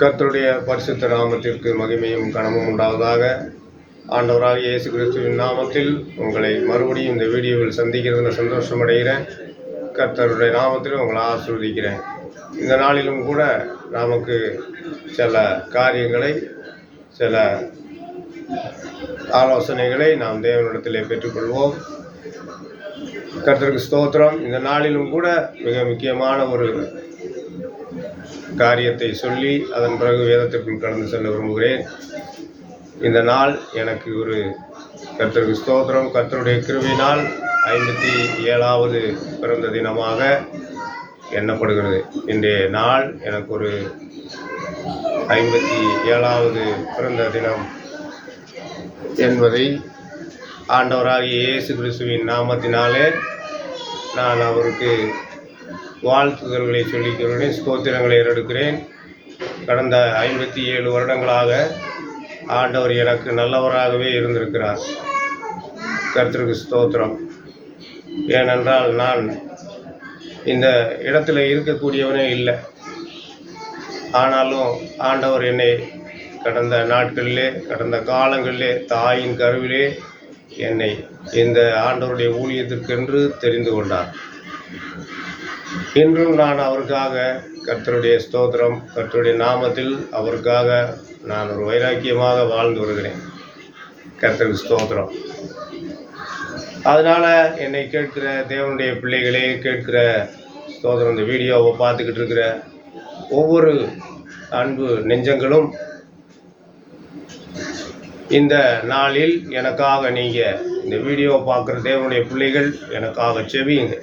கர்த்தருடைய பரிசுத்த நாமத்திற்கு மகிமையும் கனமும் உண்டாவதாக. ஆண்டவராக இயேசு கிறிஸ்துவின் நாமத்தில் உங்களை மறுபடியும் இந்த வீடியோவில் சந்திக்கிறதுல சந்தோஷம் அடைகிறேன் கர்த்தருடைய நாமத்தில் உங்களை ஆசிர்வதிக்கிறேன். இந்த நாளிலும் கூட நமக்கு சில காரியங்களை சில ஆலோசனைகளை நாம் தேவனிடத்திலே பெற்றுக்கொள்வோம். கர்த்தருக்கு ஸ்தோத்திரம். இந்த நாளிலும் கூட மிக முக்கியமான ஒரு காரியத்தை சொல்லி அதன் பிறகு வேதத்திற்குள் கடந்து செல்ல விரும்புகிறேன். இந்த நாள் எனக்கு ஒரு கர்த்தருக்கு ஸ்தோத்திரம். கர்த்தருடைய கிருவினால் ஐம்பத்தி ஏழாவது பிறந்த தினமாக எண்ணப்படுகிறது. இன்றைய நாள் எனக்கு ஒரு ஐம்பத்தி ஏழாவது பிறந்த தினம் என்பதை ஆண்டவராகிய இயேசு கிறிஸ்துவின் நாமத்தினாலே நான் அவருக்கு வாழ்த்துதல்களை சொல்லிக்கிறேன் ஸ்தோத்திரங்களை ஏறெடுக்கிறேன். கடந்த ஐம்பத்தி ஏழு வருடங்களாக ஆண்டவர் எனக்கு நல்லவராகவே இருந்திருக்கிறார். கர்த்தருக்கு ஸ்தோத்திரம். ஏனென்றால் நான் இந்த இடத்துல இருக்கக்கூடியவனே இல்லை. ஆனாலும் ஆண்டவர் என்னை கடந்த நாட்களிலே கடந்த காலங்களிலே தாயின் கருவிலே என்னை இந்த ஆண்டவருடைய ஊழியத்திற்கென்று தெரிந்து கொண்டார். இன்றும் நான் அவருக்காக கர்த்தருடைய ஸ்தோத்திரம் கர்த்தருடைய நாமத்தில் அவருக்காக நான் ஒரு வைராக்கியமாக வாழ்ந்து வருகிறேன். கர்த்தருக்கு ஸ்தோத்திரம். அதனால் என்னை கேட்கிற தேவனுடைய பிள்ளைகளே கேட்கிற ஸ்தோத்திரம் இந்த வீடியோவை பார்த்துக்கிட்டு இருக்கிற ஒவ்வொரு அன்பு நெஞ்சங்களும் இந்த நாளில் எனக்காக நீங்கள் இந்த வீடியோ பார்க்குற தேவனுடைய பிள்ளைகள் எனக்காக செவியுங்க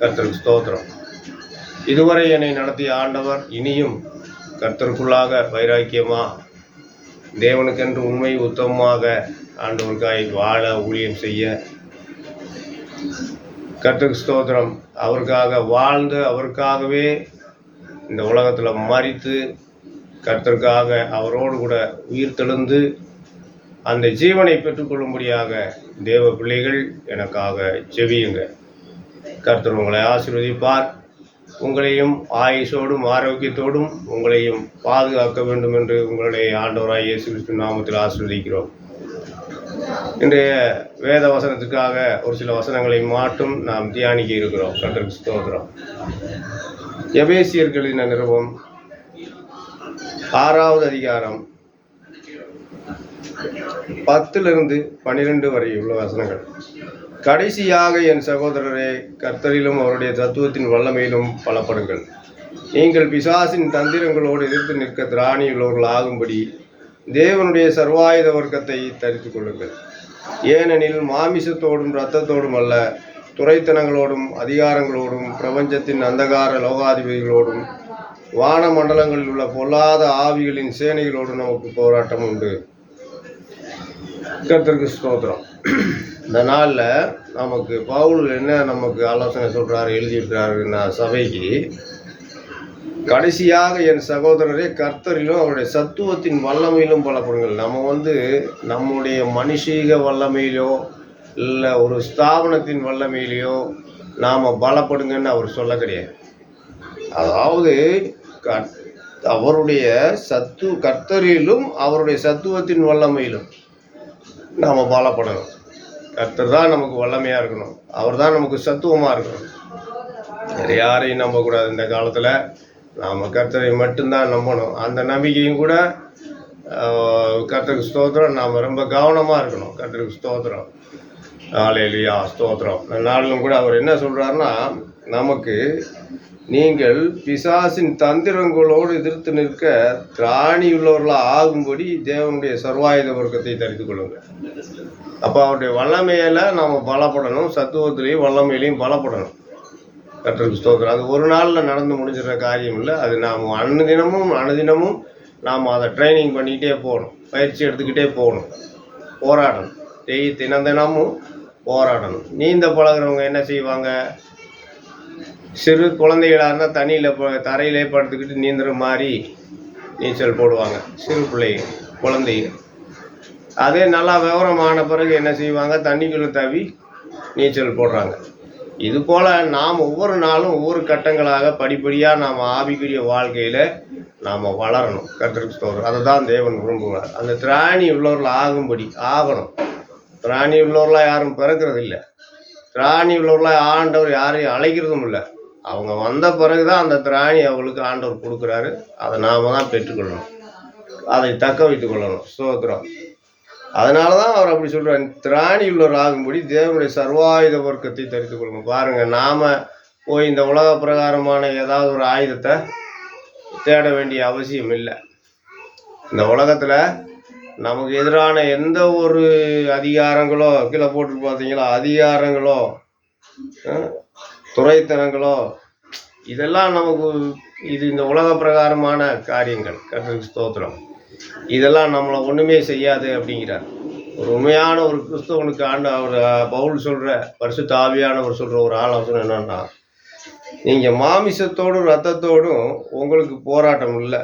கர்த்தருக்கு ஸ்தோத்திரம் இதுவரை என்னை நடத்திய ஆண்டவர் இனியும் கர்த்தருக்குள்ளாக வைராக்கியமா? தேவனுக்கென்று உண்மை உத்தமமாக ஆண்டவருக்காய் வாழ ஊழியம் செய்ய. கர்த்தருக்கு ஸ்தோத்திரம் அவருக்காக வாழ்ந்து அவருக்காகவே இந்த உலகத்தில் மறித்து கர்த்தருக்காக அவரோடு கூட உயிர் தெழுந்து அந்த ஜீவனை பெற்றுக்கொள்ளும்படியாக தேவ பிள்ளைகள் எனக்காக செவியுங்க கர்த்தர் உங்களை ஆசீர்வதிப்பார். உங்களையும் ஆயுசோடும் ஆரோக்கியத்தோடும் உங்களையும் பாதுகாக்க வேண்டும் என்று உங்களுடைய ஆண்டவராய் இயேசு கிறிஸ்து நாமத்தில் ஆசீர்வதிக்கிறோம். இன்றைய வேத வசனத்துக்காக ஒரு சில வசனங்களை மாட்டும் நாம் தியானிக்க இருக்கிறோம். கர்த்தருக்கு ஸ்தோத்திரம். எபேசியர்களின் நிறுவம் ஆறாவது அதிகாரம் பத்திலிருந்து பனிரெண்டு வரை உள்ள வசனங்கள். கடைசியாக என் சகோதரரே கர்த்தரிலும் அவருடைய தத்துவத்தின் வல்லமையிலும் பலப்படுங்கள். நீங்கள் பிசாசின் தந்திரங்களோடு எதிர்த்து நிற்க திராணியுள்ளவர்கள் ஆகும்படி தேவனுடைய சர்வாயுத வர்க்கத்தை தரித்து கொள்ளுங்கள். ஏனெனில் மாமிசத்தோடும் இரத்தத்தோடும் அல்ல துறைத்தனங்களோடும் அதிகாரங்களோடும் பிரபஞ்சத்தின் அந்தகார லோகாதிபதிகளோடும் வான மண்டலங்களில் உள்ள பொல்லாத ஆவிகளின் சேனைகளோடு நமக்கு போராட்டம் உண்டு. கர்த்தருக்கு ஸ்தோத்திரம். இந்த நாளில் நமக்கு பவுல் என்ன நமக்கு ஆலோசனை சொல்கிறாரு எழுதியிருக்கிறாருன்னா சபைக்கு? கடைசியாக என் சகோதரரே கர்த்தரிலும் அவருடைய சத்துவத்தின் வல்லமையிலும் பலப்படுங்கள் நம்ம வந்து நம்முடைய மனுஷீக வல்லமையிலோ இல்லை ஒரு ஸ்தாபனத்தின் வல்லமையிலையோ நாம் பலப்படுங்கன்னு அவர் சொல்ல கிடையாது. அதாவது கர்த்- அவருடைய சத்து கர்த்தரிலும் அவருடைய சத்துவத்தின் வல்லமையிலும் நாம் பலப்படணும். கர்த்தர் தான் நமக்கு வல்லமையாக இருக்கணும். அவர் தான் நமக்கு சத்துவமாக இருக்கணும். வேறு யாரையும் நம்பக்கூடாது இந்த காலத்தில். நாம் கர்த்தரை மட்டும்தான் நம்பணும். அந்த நம்பிக்கையும் கூட கர்த்தருக்கு ஸ்தோத்திரம். நாம் ரொம்ப கவனமாக இருக்கணும். கர்த்தருக்கு ஸ்தோத்திரம். ஆலையிலியா ஸ்தோத்திரம். நாளிலும் கூட அவர் என்ன சொல்கிறாருன்னா நமக்கு நீங்கள் பிசாசின் தந்திரங்களோடு எதிர்த்து நிற்க திராணியுள்ளவர்களாக ஆகும்படி தேவனுடைய சர்வாயுத வர்க்கத்தை தரித்து கொள்ளுங்கள். அப்போ அவருடைய வல்லமையில நாம் பலப்படணும் சத்துவத்திலையும் வல்லமையிலையும் பலப்படணும். கர்த்தருக்கு ஸ்தோத்திரம். அது ஒரு நாளில் நடந்து முடிஞ்சிடற காரியம் இல்லை. அது நாம் அனுதினமும் அனுதினமும் நாம் அதை ட்ரைனிங் பண்ணிக்கிட்டே போகணும். பயிற்சி எடுத்துக்கிட்டே போகணும். போராடணும். டெய் தினம் தினமும் போராடணும். நீந்த பழகுறவங்க என்ன செய்வாங்க? சிறு குழந்தைகளாக இருந்தால் தண்ணியில் தரையிலே படுத்துக்கிட்டு நீந்துற மாதிரி நீச்சல் போடுவாங்க. சிறு பிள்ளைங்க குழந்தைங்க அதே நல்லா விவரம் ஆன பிறகு என்ன செய்வாங்க? தண்ணிக்குள்ளே தவி நீச்சல் போடுறாங்க. இது போல் நாம் ஒவ்வொரு நாளும் ஒவ்வொரு கட்டங்களாக படிப்படியாக நாம் ஆவிக்குரிய வாழ்க்கையில் நாம் வளரணும். கற்றுக்கு தோறும் அதை தான் தேவன் விரும்புகிறார் அந்த திராணி உள்ளவர்கள் ஆகும்படி ஆகணும். திராணி உள்ளவர்களாக யாரும் பிறக்கிறது இல்லை திராணி உள்ளவர்களாக ஆண்டவர் யாரையும் அழைக்கிறதும் இல்லை. அவங்க வந்த பிறகு தான் அந்த திராணி அவங்களுக்கு ஆண்டவர் கொடுக்குறாரு. அதை நாம தான் பெற்றுக்கொள்ளணும். அதை தக்க வைத்துக் கொள்ளணும். ஸ்தோத்திரம். அதனால தான் அவர் அப்படி சொல்கிறார் திராணி உள்ளவர் ஆகும்படி தேவனுடைய சர்வாயுத வர்க்கத்தை தரித்து கொள்ளணும் பாருங்க நாம போய் இந்த உலக பிரகாரமான ஏதாவது ஒரு ஆயுதத்தை தேட வேண்டிய அவசியம் இல்லை. இந்த உலகத்தில் நமக்கு எதிரான எந்த ஒரு அதிகாரங்களோ கீழே போட்டு பார்த்தீங்களா? அதிகாரங்களோ துறைத்தனங்களோ இதெல்லாம் நமக்கு இது இந்த உலக பிரகாரமான காரியங்கள். கர்த்தருக்கு ஸ்தோத்திரம். இதெல்லாம் நம்மளை ஒன்றுமே செய்யாது அப்படிங்கிறார். ஒரு உண்மையான ஒரு கிறிஸ்தவனுக்கு ஆண்டு அவர் பவுல் சொல்கிற பரிசுத்த ஆவியானவர் சொல்கிற ஒரு ஆலோசனை என்னன்னா நீங்கள் மாமிசத்தோடும் ரத்தத்தோடும் உங்களுக்கு போராட்டம் இல்லை.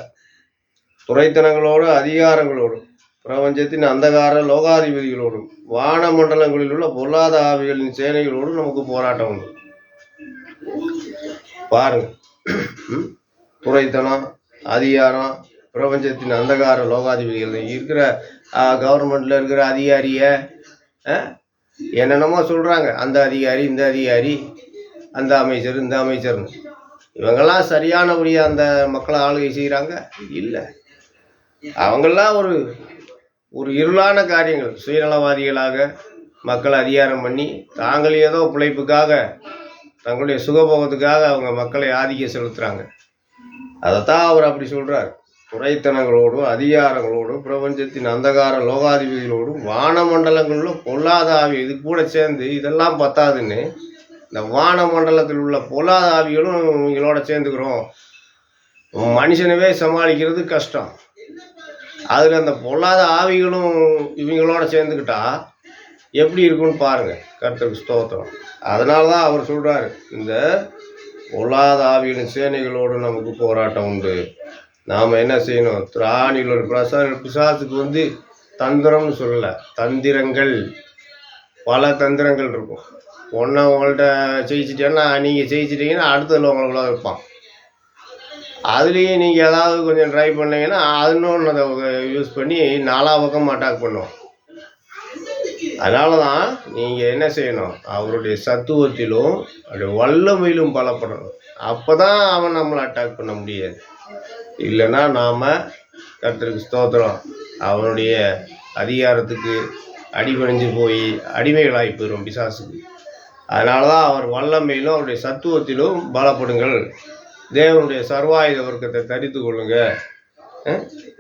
துறைத்தனங்களோடும் அதிகாரங்களோடும் பிரபஞ்சத்தின் அந்தகார லோகாதிபதிகளோடும் வானமண்டலங்களில் உள்ள பொருளாதார ஆவிகளின் சேனைகளோடும் நமக்கு போராட்டம் உண்டு. பாருங்க. துறைத்தனம் அதிகாரம் பிரபஞ்சத்தின் அந்தகார லோகாதிபதிகள். இருக்கிற கவர்மெண்ட்ல இருக்கிற அதிகாரிய என்னென்னமோ சொல்றாங்க. அந்த அதிகாரி இந்த அதிகாரி அந்த அமைச்சர் இந்த அமைச்சர்னு. இவங்கெல்லாம் சரியானபடியா அந்த மக்களை ஆளுகை செய்கிறாங்க இல்லை. அவங்கெல்லாம் ஒரு ஒரு இருளான காரியங்கள். சுயநலவாதிகளாக மக்கள் அதிகாரம் பண்ணி தாங்கள் ஏதோ பிழைப்புக்காக தங்களுடைய சுகபோகத்துக்காக அவங்க மக்களை ஆதிக்கம் செலுத்துறாங்க. அதைத்தான் அவர் அப்படி சொல்கிறார் துறைத்தனங்களோடும் அதிகாரங்களோடும் பிரபஞ்சத்தின் அந்தகார லோகாதிபதிகளோடும் வானமண்டலங்களிலும் பொல்லாத ஆவி இது கூட சேர்ந்து இதெல்லாம் பத்தாதுன்னு இந்த வானமண்டலத்தில் உள்ள பொல்லாதாவிகளும் இவங்களோட சேர்ந்துக்கிறோம். மனுஷனவே சமாளிக்கிறது கஷ்டம். அதில் அந்த பொல்லாத ஆவிகளும் இவங்களோட சேர்ந்துக்கிட்டா எப்படி இருக்குன்னு பாருங்க. கருத்துக்கு ஸ்தோத்திரம். அதனால தான் அவர் சொல்கிறார் இந்த பொல்லாத ஆவிகளின் சேனைகளோடு நமக்கு போராட்டம் உண்டு. நாம் என்ன செய்யணும்? திராணிகள் ஒரு பிரசா பிசாசுக்கு வந்து தந்திரம்னு சொல்லலை தந்திரங்கள். பல தந்திரங்கள் இருக்கும். ஒன்றை உங்கள்கிட்ட ஜெயிச்சிட்டேன்னா நீங்கள் ஜெயிச்சிட்டீங்கன்னா அடுத்ததில் உங்களுக்குள்ள இருப்பான். அதுலேயும் நீங்கள் ஏதாவது கொஞ்சம் ட்ரை பண்ணீங்கன்னா அது இன்னொன்று அதை யூஸ் பண்ணி நாலா பக்கம் அட்டாக் பண்ணுவோம். அதனால தான் நீங்கள் என்ன செய்யணும்? அவருடைய சத்துவத்திலும் அவருடைய வல்லமையிலும் பலப்படணும். அப்போ தான் அவன் நம்மளை அட்டாக் பண்ண முடியாது. இல்லைன்னா நாம் கர்த்தருக்கு ஸ்தோத்திரம். அவனுடைய அதிகாரத்துக்கு அடிபணிஞ்சு போய் அடிமைகளாகி போயிடும் பிசாசுக்கு. அதனால தான் அவர் வல்லமையிலும் அவருடைய சத்துவத்திலும் பலப்படுங்கள். தேவனுடைய சர்வாயுத வர்க்கத்தை தரித்து கொள்ளுங்க.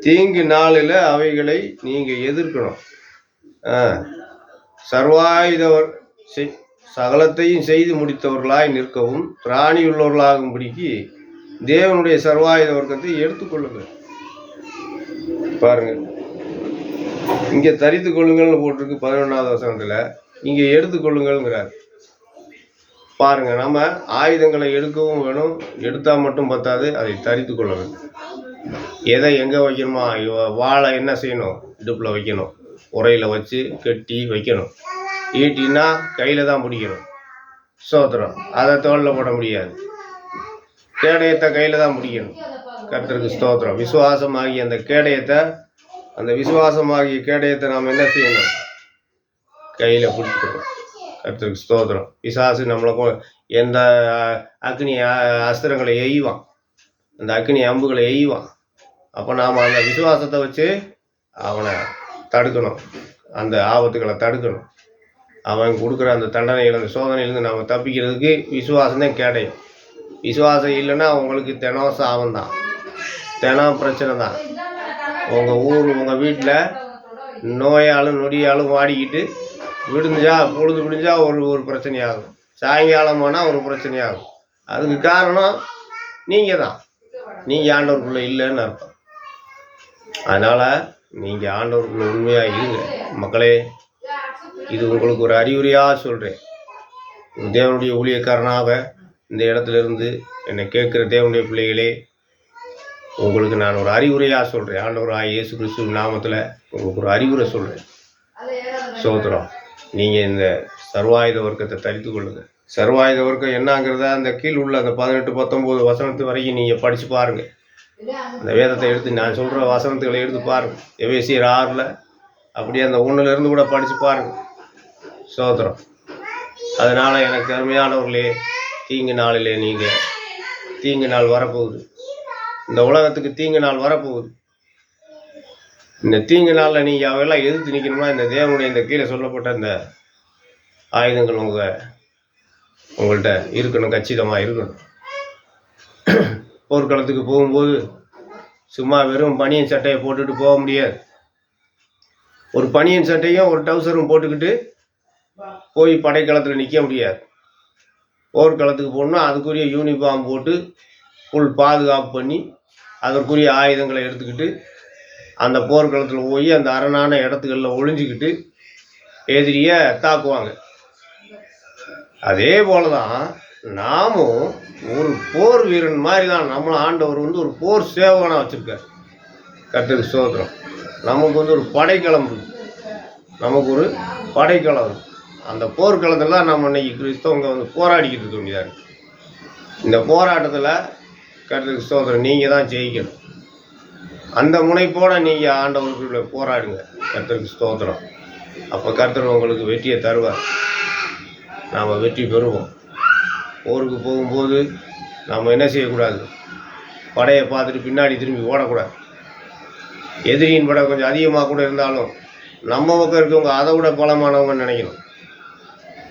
தீங்கு நாளில் அவைகளை நீங்கள் எதிர்க்கணும். ஆ? சர்வாயுதவர் சகலத்தையும் செய்து முடித்தவர்களாய் நிற்கவும் திராணியுள்ளவர்களாகும்படிக்கு தேவனுடைய சர்வாயுத வர்க்கத்தை எடுத்துக்கொள்ளுங்கள் பாருங்க இங்க தரித்து கொள்ளுங்கள்னு போட்டிருக்கு பதினொன்றாவது வசனத்தில். இங்க எடுத்துக்கொள்ளுங்கள்ங்கிறார் பாருங்க நம்ம ஆயுதங்களை எடுக்கவும் வேணும் எடுத்தா மட்டும் பத்தாது அதை தரித்து கொள்ள வேண்டும். எதை எங்க வைக்கணுமா? வாழை என்ன செய்யணும்? இடுப்புல வைக்கணும். உரையில் வச்சு கட்டி வைக்கணும். ஈட்டினா கையில் தான் பிடிக்கணும். சோத்திரம். அதை தோளில் போட முடியாது. கேடயத்தை கையில் தான் பிடிக்கணும். கர்த்தருக்கு ஸ்தோத்திரம். விசுவாசமாகிய அந்த கேடயத்தை அந்த விசுவாசமாகிய கேடயத்தை நாம் என்ன செய்யணும்? கையில் பிடிச்சிக்கணும். கர்த்தருக்கு ஸ்தோத்திரம். பிசாசு நம்மளை எந்த அக்னி அஸ்திரங்களை எய்வான். அந்த அக்னி அம்புகளை எய்வான். அப்போ நாம் அந்த விசுவாசத்தை வச்சு அவனை தடுக்கணும். அந்த ஆபத்துகளை தடுக்கணும். அவன் கொடுக்குற அந்த தண்டனைகள் அந்த சோதனையிலேருந்து நம்ம தப்பிக்கிறதுக்கு விசுவாசம் தான் கேடயம். விசுவாசம் இல்லைன்னா உங்களுக்கு தினம் சாபம் தான் தினம் பிரச்சனை தான் உங்கள் ஊர் உங்கள் வீட்டில் நோயாலும் நொடியாலும் வாடிக்கிட்டு விடுஞ்சா பொழுது விடிஞ்சா ஒரு ஒரு பிரச்சனையாகும். சாயங்காலம் போனால் ஒரு பிரச்சனையாகும். அதுக்கு காரணம் நீங்கள் தான் நீங்கள் ஆண்டவருக்குள்ளே இல்லைன்னு அர்த்தம். அதனால் நீங்கள் ஆண்டவருக்குள்ள உண்மையாக இருங்க. மக்களே இது உங்களுக்கு ஒரு அறிகுறியாக சொல்கிறேன் தேவனுடைய ஊழியக்காரனாக இந்த இடத்துல இருந்து என்னை கேட்குற தேவனுடைய பிள்ளைகளே உங்களுக்கு நான் ஒரு அறிவுரையாக சொல்கிறேன் ஆண்டவராக இயேசு கிறிஸ்து நாமத்தில் உங்களுக்கு ஒரு அறிவுரை சொல்கிறேன் சோத்திரம் நீங்கள் இந்த சர்வாயுத வர்க்கத்தை தரித்து கொள்ளுங்கள் சர்வாயுத வர்க்கம் என்னங்கிறத அந்த கீழ் உள்ள அந்த பதினெட்டு பத்தொம்போது வசனத்து வரைக்கும் நீங்கள் படித்து பாருங்கள் அந்த வேதத்தை எடுத்து நான் சொல்கிற வசனத்துகளை எடுத்து பாருங்கள் எவேசியர் ஆறில் அப்படியே அந்த ஒன்றுலேருந்து கூட படித்து பாருங்கள் சோதரம் அதனால் எனக்கு அருமையானவர்களே தீங்கு நாளிலே நீங்கள் தீங்கு நாள் வரப்போகுது. இந்த உலகத்துக்கு தீங்கு நாள் வரப்போகுது. இந்த தீங்கு நாளில் நீங்கள் அவையெல்லாம் எதிர்த்து நிற்கணும்னா இந்த தேவனுடைய இந்த கீழே சொல்லப்பட்ட இந்த ஆயுதங்கள் உங்கள் உங்கள்கிட்ட இருக்கணும் கச்சிதமாக இருக்கணும். போர்க்களத்துக்கு போகும்போது சும்மா வெறும் பனியன் சட்டையை போட்டுட்டு போக முடியாது. ஒரு பனியன் சட்டையும் ஒரு டவுசரும் போட்டுக்கிட்டு போய் படைக்களத்தில் நிற்க முடியாது. போர்க்களத்துக்கு போகணுன்னா அதுக்குரிய யூனிஃபார்ம் போட்டு ஃபுல் பாதுகாப்பு பண்ணி அதற்குரிய ஆயுதங்களை எடுத்துக்கிட்டு அந்த போர்க்களத்தில் போய் அந்த அரணான இடத்துகளில் ஒளிஞ்சிக்கிட்டு எதிரியை தாக்குவாங்க. அதே போல தான் நாமும் ஒரு போர் வீரன் மாதிரி தான் நம்மளை ஆண்டவர் வந்து ஒரு போர் சேவகனாக வச்சுருக்கார். கர்த்தருக்கு சோதரம் நமக்கு வந்து ஒரு படைக்களம் இருக்கு நமக்கு ஒரு படைக்களம் அந்த போர்க்களத்தில் தான் நம்ம இன்னைக்கு கிறிஸ்தவங்க வந்து போராடிக்கிட்டு இருக்க வேண்டியதாக இந்த போராட்டத்தில் கர்த்தருக்கு சோதரம் நீங்கள் தான் ஜெயிக்கணும். அந்த முனைப்போட நீங்கள் ஆண்டவர்களுடைய போராடுங்க. கர்த்தருக்கு ஸ்தோத்திரம். அப்போ கர்த்தர் உங்களுக்கு வெற்றியை தருவார். நாம் வெற்றி பெறுவோம். போருக்கு போகும்போது நம்ம என்ன செய்யக்கூடாது? படையை பார்த்துட்டு பின்னாடி திரும்பி ஓடக்கூடாது. எதிரியின் படை கொஞ்சம் அதிகமாக கூட இருந்தாலும் நம்ம பக்கம் இருக்கவங்க அதை விட பலமானவங்க நினைக்கணும்.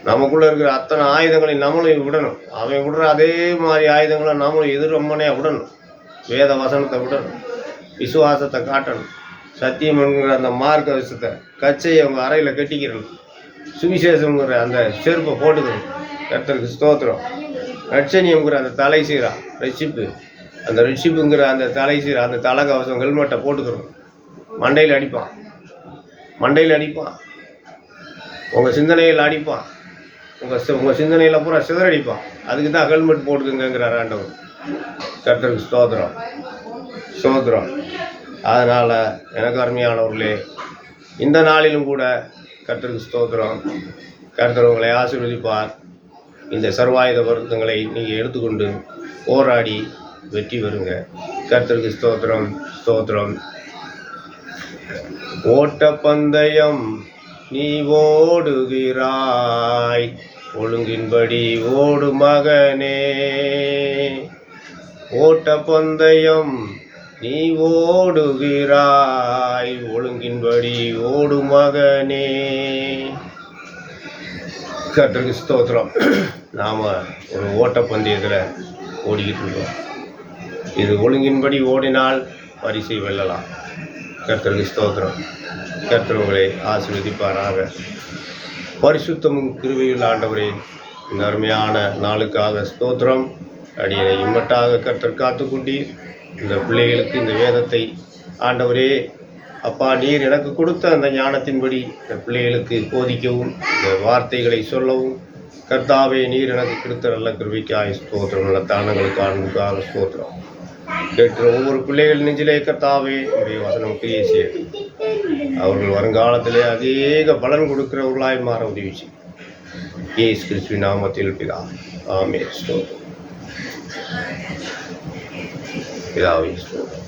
நமக்குள்ளே இருக்கிற அத்தனை ஆயுதங்களையும் நம்மளும் விடணும். அவன் விடுற அதே மாதிரி ஆயுதங்களை நம்மளும் எதிர்மனையாக விடணும். வேத வசனத்தை விடணும். விசுவாசத்தை காட்டணும். சத்தியம் என்கிற அந்த மார்க்க விஷயத்தை கச்சையை அவங்க அறையில் கட்டிக்கிறணும். சுவிசேஷங்கிற அந்த செருப்பை போட்டுக்கணும். கர்த்தருக்கு ஸ்தோத்திரம். ரட்சணியம்ங்கிற அந்த தலை சீரா ரட்சிப்பு அந்த ரட்சிப்புங்கிற அந்த தலை சீரா அந்த தலைக்கவசம் ஹெல்மெட்டை போட்டுக்கிறோம். மண்டையில் அடிப்பான். மண்டையில் அடிப்பான். உங்கள் சிந்தனையில் அடிப்பான். உங்கள் உங்கள் சிந்தனையில் பூரா சிதறடிப்பான். அதுக்கு தான் ஹெல்மெட் போட்டுக்குங்கிறார் ஆண்டவர். கர்த்தருக்கு ஸ்தோத்திரம். ஸ்தோத்திரம். அதனால் எனக்கு அருமையானவர்களே இந்த நாளிலும் கூட கர்த்தருக்கு ஸ்தோத்திரம். கர்த்தர் உங்களை ஆசீர்வதிப்பார். இந்த சர்வாயுத வருத்தங்களை நீங்கள் எடுத்துக்கொண்டு போராடி வெற்றி பெறுங்க. கர்த்தருக்கு ஸ்தோத்திரம் ஸ்தோத்திரம். ஓட்டப்பந்தயம் நீ ஓடுகிறாய். ஒழுங்கின்படி ஓடு மகனே. ஓட்டப்பந்தயம் நீ ஓடுகிறாய். ஒழுங்கின்படி ஓடு மகனே. கர்த்தருக்கு ஸ்தோத்திரம். நாம் ஒரு ஓட்டப்பந்தயத்தில் ஓடிக்கிட்டு இருக்கோம். இது ஒழுங்கின்படி ஓடினால் பரிசை வெல்லலாம். கர்த்தருக்கு ஸ்தோத்திரம். கர்த்தர் உங்களை ஆசீர்வதிப்பாராக. பரிசுத்தமும் கிருவியுள்ள ஆண்டவரே இந்த அருமையான நாளுக்காக ஸ்தோத்திரம். அடியை இம்மட்டாக கர்த்தர் காத்துக்கொண்டி இந்த பிள்ளைகளுக்கு இந்த வேதத்தை ஆண்டவரே அப்பா நீர் எனக்கு கொடுத்த அந்த ஞானத்தின்படி இந்த பிள்ளைகளுக்கு போதிக்கவும் இந்த வார்த்தைகளை சொல்லவும் கர்த்தாவே நீர் எனக்கு கொடுத்த நல்ல கிருவிக்காய் ஸ்தோத்திரம் நல்ல தானங்களுக்கு ஆண்டுக்காக ஸ்தோத்திரம். கேட்கிற ஒவ்வொரு பிள்ளைகள் நெஞ்சிலே கர்த்தாவே உடைய வசனம் கிரியை செய்யுது அவர்கள் வருங்காலத்திலே அதிக பலன் கொடுக்கிறவர்களாய் மாற உதவி செய்யும் இயேசு கிறிஸ்துவின் நாமத்தில் பிதா. ஆமே ஸ்தோத்திரம். பிதாவே ஸ்தோத்திரம்.